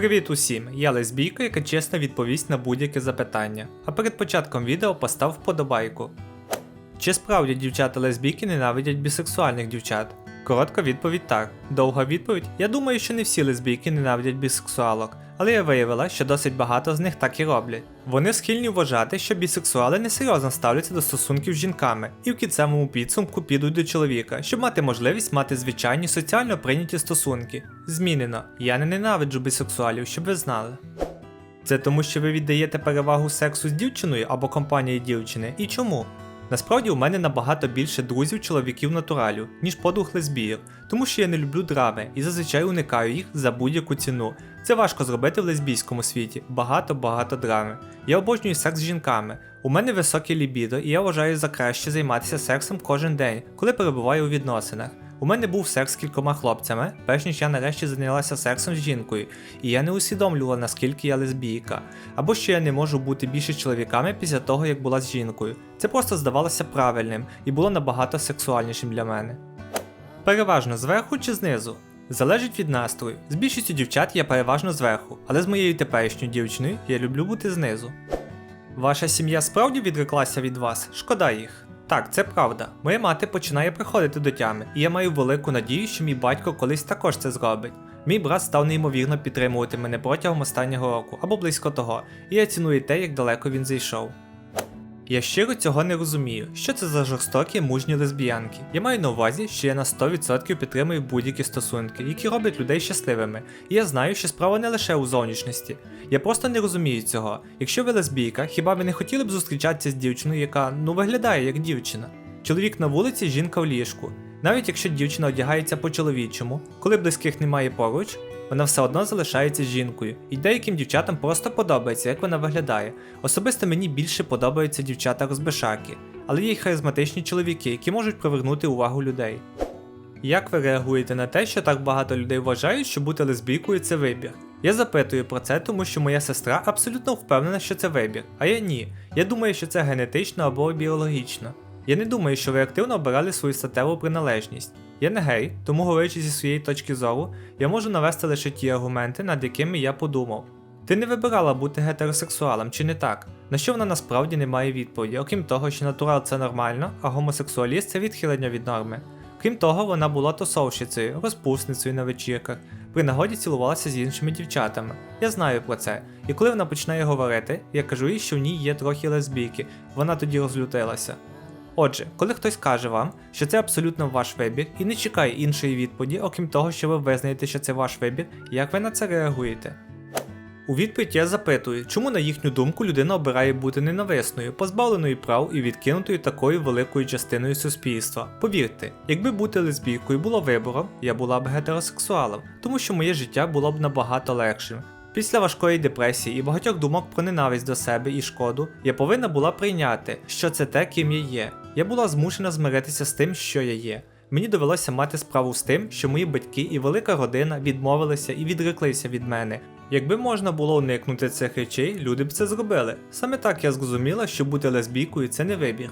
Привіт усім! Я лесбійка, яка чесно відповість на будь-яке запитання. А перед початком відео постав вподобайку. Чи справді дівчата лесбійки ненавидять бісексуальних дівчат? Коротка відповідь так. Довга відповідь. Я думаю, що не всі лесбійки ненавидять бісексуалок, але я виявила, що досить багато з них так і роблять. Вони схильні вважати, що бісексуали несерйозно ставляться до стосунків з жінками і в кінцевому підсумку підуть до чоловіка, щоб мати можливість мати звичайні соціально прийняті стосунки. Змінено. Я не ненавиджу бісексуалів, щоб ви знали. Це тому, що ви віддаєте перевагу сексу з дівчиною або компанії дівчини. І чому? Насправді у мене набагато більше друзів чоловіків натуралю, ніж подруг лесбійок, тому що я не люблю драми і зазвичай уникаю їх за будь-яку ціну. Це важко зробити в лесбійському світі, багато-багато драми. Я обожнюю секс з жінками. У мене високе лібідо, і я вважаю за краще займатися сексом кожен день, коли перебуваю у відносинах. У мене був секс з кількома хлопцями, перш ніж я нарешті зайнялася сексом з жінкою, і я не усвідомлювала, наскільки я лесбійка, або що я не можу бути більше чоловіками після того, як була з жінкою. Це просто здавалося правильним і було набагато сексуальнішим для мене. Переважно зверху чи знизу. Залежить від настрою. З більшістю дівчат я переважно зверху, але з моєю теперішньою дівчиною я люблю бути знизу. Ваша сім'я справді відреклася від вас? Шкода їх. Так, це правда. Моя мати починає приходити до тями, і я маю велику надію, що мій батько колись також це зробить. Мій брат став неймовірно підтримувати мене протягом останнього року або близько того, і я ціную те, як далеко він зайшов. Я щиро цього не розумію. Що це за жорстокі мужні лесбіянки? Я маю на увазі, що я на 100% підтримую будь-які стосунки, які роблять людей щасливими. І я знаю, що справа не лише у зовнішності. Я просто не розумію цього. Якщо ви лесбійка, хіба ви не хотіли б зустрічатися з дівчиною, яка ну виглядає як дівчина? Чоловік на вулиці, жінка в ліжку. Навіть якщо дівчина одягається по-чоловічому, коли близьких немає поруч, вона все одно залишається жінкою, і деяким дівчатам просто подобається, як вона виглядає. Особисто мені більше подобаються дівчата розбишаки, але є й харизматичні чоловіки, які можуть привернути увагу людей. Як ви реагуєте на те, що так багато людей вважають, що бути лесбійкою це вибір? Я запитую про це, тому що моя сестра абсолютно впевнена, що це вибір, а я ні. Я думаю, що це генетично або біологічно. Я не думаю, що ви активно обирали свою статеву приналежність. Я не гей, тому говорячи зі своєї точки зору, я можу навести лише ті аргументи, над якими я подумав. Ти не вибирала бути гетеросексуалом, чи не так? На що вона насправді не має відповіді, окрім того, що натурал це нормально, а гомосексуаліст це відхилення від норми. Крім того, вона була тусовщицею, розпусницею на вечірках, при нагоді цілувалася з іншими дівчатами. Я знаю про це. І коли вона починає говорити, я кажу їй, що в ній є трохи лесбійки, вона тоді розлютилася. Отже, коли хтось каже вам, що це абсолютно ваш вибір, і не чекає іншої відповіді, окрім того, що ви визнаєте, що це ваш вибір, як ви на це реагуєте? У відповідь я запитую, чому на їхню думку людина обирає бути ненависною, позбавленою прав і відкинутою такою великою частиною суспільства. Повірте, якби бути лесбійкою було вибором, я була б гетеросексуалом, тому що моє життя було б набагато легшим. Після важкої депресії і багатьох думок про ненависть до себе і шкоду, я повинна була прийняти, що це те, ким я є. Я була змушена змиритися з тим, що я є. Мені довелося мати справу з тим, що мої батьки і велика родина відмовилися і відреклися від мене. Якби можна було уникнути цих речей, люди б це зробили. Саме так я зрозуміла, що бути лесбійкою це не вибір.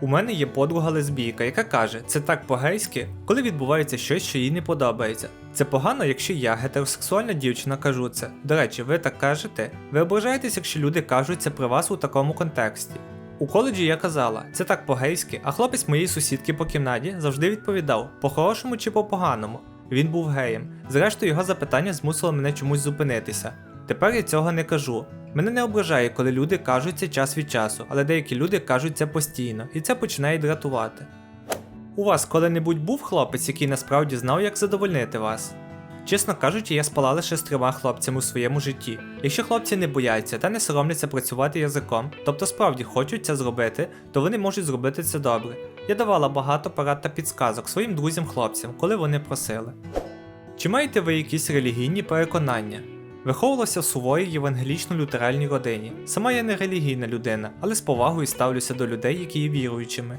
У мене є подруга лесбійка, яка каже, це так по-гейськи, коли відбувається щось, що їй не подобається. Це погано, якщо я, гетеросексуальна дівчина, кажу це. До речі, ви так кажете? Ви ображаєтесь, якщо люди кажуть це про вас у такому контексті. У коледжі я казала, це так по-гейськи, а хлопець моєї сусідки по кімнаті завжди відповідав, по-хорошому чи по-поганому. Він був геєм. Зрештою, його запитання змусило мене чомусь зупинитися. Тепер я цього не кажу. Мене не ображає, коли люди кажуть це час від часу, але деякі люди кажуть це постійно, і це починає дратувати. У вас коли-небудь був хлопець, який насправді знав, як задовольнити вас? Чесно кажучи, я спала лише з трьома хлопцями у своєму житті. Якщо хлопці не бояться та не соромляться працювати язиком, тобто справді хочуть це зробити, то вони можуть зробити це добре. Я давала багато порад та підсказок своїм друзям-хлопцям, коли вони просили. Чи маєте ви якісь релігійні переконання? Виховувалася в суворій євангелічно-лютеральній родині. Сама я не релігійна людина, але з повагою ставлюся до людей, які є віруючими.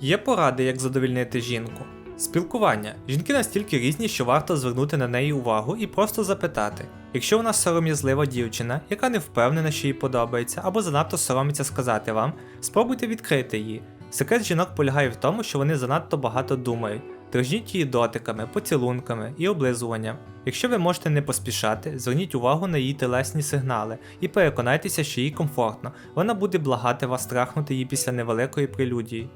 Є поради, як задовільнити жінку. Спілкування. Жінки настільки різні, що варто звернути на неї увагу і просто запитати. Якщо вона сором'язлива дівчина, яка не впевнена, що їй подобається, або занадто соромиться сказати вам, спробуйте відкрити її. Секрет жінок полягає в тому, що вони занадто багато думають. Дражніть її дотиками, поцілунками і облизуванням. Якщо ви можете не поспішати, зверніть увагу на її телесні сигнали і переконайтеся, що їй комфортно. Вона буде благати вас трахнути її після невеликої прелюдії.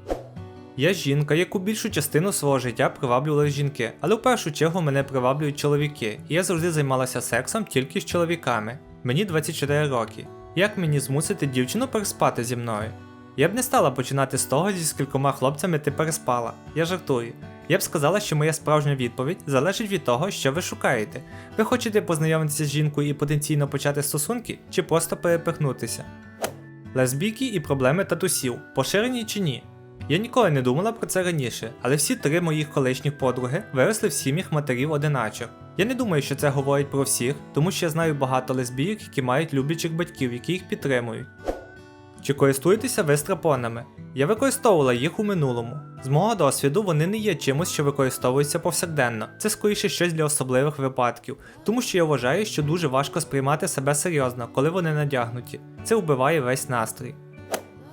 Я жінка, яку більшу частину свого життя приваблювали жінки, але в першу чергу мене приваблюють чоловіки, і я завжди займалася сексом тільки з чоловіками. Мені 24 роки. Як мені змусити дівчину переспати зі мною? Я б не стала починати з того, зі скількома хлопцями ти переспала. Я жартую. Я б сказала, що моя справжня відповідь залежить від того, що ви шукаєте. Ви хочете познайомитися з жінкою і потенційно почати стосунки, чи просто перепихнутися? Лесбійки і проблеми татусів, поширені чи ні? Я ніколи не думала про це раніше, але всі три моїх колишніх подруги виросли в сім'ях матерів одиначок. Я не думаю, що це говорить про всіх, тому що я знаю багато лесбійок, які мають люблячих батьків, які їх підтримують. Чи користуєтеся ви страпонами? Я використовувала їх у минулому. З мого досвіду вони не є чимось, що використовується повсякденно. Це скоріше щось для особливих випадків, тому що я вважаю, що дуже важко сприймати себе серйозно, коли вони надягнуті. Це вбиває весь настрій.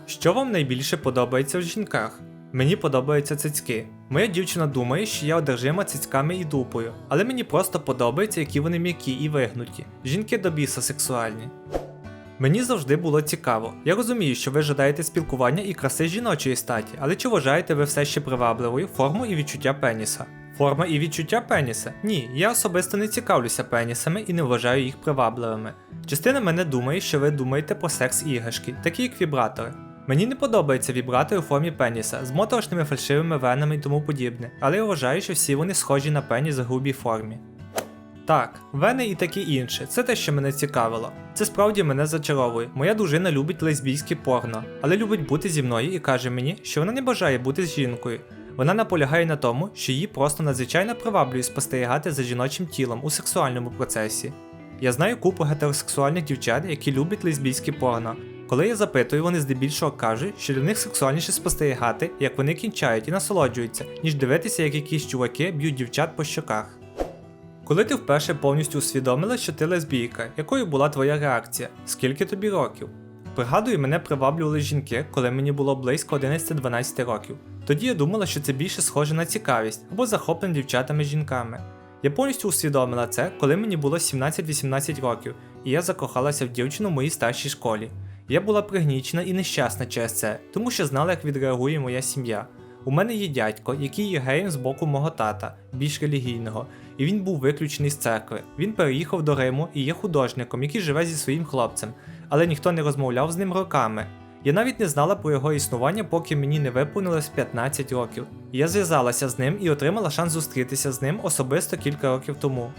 Що вам найбільше подобається в жінках? Мені подобаються цицьки. Моя дівчина думає, що я одержима цицьками і дупою, але мені просто подобається, які вони м'які і вигнуті. Жінки до біса сексуальні. Мені завжди було цікаво. Я розумію, що ви жадаєте спілкування і краси жіночої статі, але чи вважаєте ви все ще привабливою форму і відчуття пеніса? Форма і відчуття пеніса? Ні, я особисто не цікавлюся пенісами і не вважаю їх привабливими. Частина мене думає, що ви думаєте про секс іграшки, такі як вібратори. Мені не подобаються вібратори у формі пеніса з моторошними фальшивими венами і тому подібне, але я вважаю, що всі вони схожі на пеніс в грубій формі. Так, вени і таке інше, це те, що мене цікавило. Це справді мене зачаровує. Моя дружина любить лесбійське порно, але любить бути зі мною і каже мені, що вона не бажає бути з жінкою. Вона наполягає на тому, що її просто надзвичайно приваблює спостерігати за жіночим тілом у сексуальному процесі. Я знаю купу гетеросексуальних дівчат, які люблять лесбійське порно. Коли я запитую, вони здебільшого кажуть, що для них сексуальніше спостерігати, як вони кінчають і насолоджуються, ніж дивитися, як якісь чуваки б'ють дівчат по щоках. Коли ти вперше повністю усвідомила, що ти лесбійка, якою була твоя реакція? Скільки тобі років? Пригадую, мене приваблювали жінки, коли мені було близько 11-12 років. Тоді я думала, що це більше схоже на цікавість або захоплення дівчатами жінками. Я повністю усвідомила це, коли мені було 17-18 років, і я закохалася в дівчину в моїй старшій школі. Я була пригнічена і нещасна через це, тому що знала, як відреагує моя сім'я. У мене є дядько, який є геєм з боку мого тата, більш релігійного, і він був виключений з церкви. Він переїхав до Риму і є художником, який живе зі своїм хлопцем, але ніхто не розмовляв з ним роками. Я навіть не знала про його існування, поки мені не виповнилось 15 років. Я зв'язалася з ним і отримала шанс зустрітися з ним особисто кілька років тому.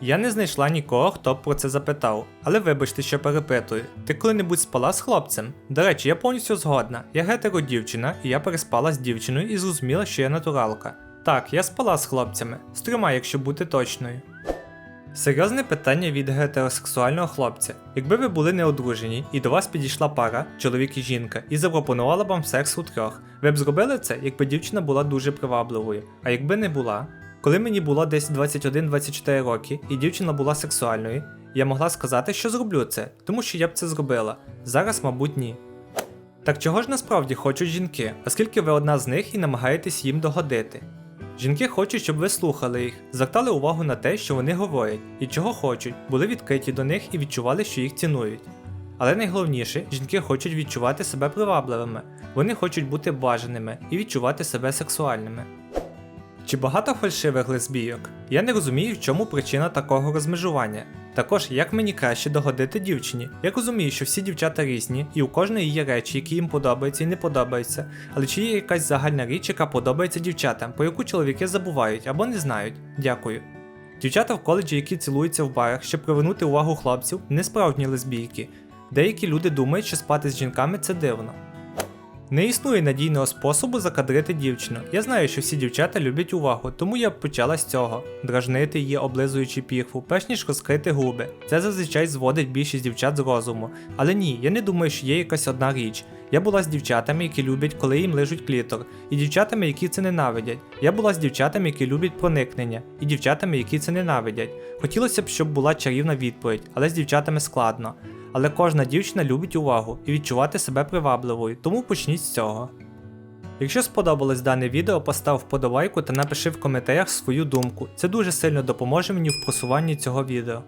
Я не знайшла нікого, хто б про це запитав, але вибачте, що перепитую. Ти коли-небудь спала з хлопцем? До речі, я повністю згодна. Я гетеро дівчина, і я переспала з дівчиною і зрозуміла, що я натуралка. Так, я спала з хлопцями, з трьома, якщо бути точною. Серйозне питання від гетеросексуального хлопця. Якби ви були неодружені і до вас підійшла пара, чоловік і жінка, і запропонувала вам секс у трьох, ви б зробили це, якби дівчина була дуже привабливою, а якби не була. Коли мені було десь 21-24 роки і дівчина була сексуальною, я могла сказати, що зроблю це, тому що я б це зробила. Зараз, мабуть, ні. Так чого ж насправді хочуть жінки, оскільки ви одна з них і намагаєтесь їм догодити? Жінки хочуть, щоб ви слухали їх, звертали увагу на те, що вони говорять, і чого хочуть, були відкриті до них і відчували, що їх цінують. Але найголовніше, жінки хочуть відчувати себе привабливими, вони хочуть бути бажаними і відчувати себе сексуальними. Чи багато фальшивих лесбійок? Я не розумію, в чому причина такого розмежування. Також, як мені краще догодити дівчині. Я розумію, що всі дівчата різні, і у кожної є речі, які їм подобаються і не подобаються, але чи є якась загальна річ, яка подобається дівчатам, по яку чоловіки забувають або не знають? Дякую. Дівчата в коледжі, які цілуються в барах, щоб привернути увагу хлопців, не справжні лесбійки. Деякі люди думають, що спати з жінками це дивно. Не існує надійного способу закадрити дівчину. Я знаю, що всі дівчата люблять увагу, тому я б почала з цього: дражнити її, облизуючи піхву, перш ніж розкрити губи. Це зазвичай зводить більшість дівчат з розуму. Але ні, я не думаю, що є якась одна річ. Я була з дівчатами, які люблять, коли їм лижуть клітор, і дівчатами, які це ненавидять. Я була з дівчатами, які люблять проникнення, і дівчатами, які це ненавидять. Хотілося б, щоб була чарівна відповідь, але з дівчатами складно. Але кожна дівчина любить увагу і відчувати себе привабливою, тому почніть з цього. Якщо сподобалось дане відео, постав вподобайку та напиши в коментарях свою думку. Це дуже сильно допоможе мені в просуванні цього відео.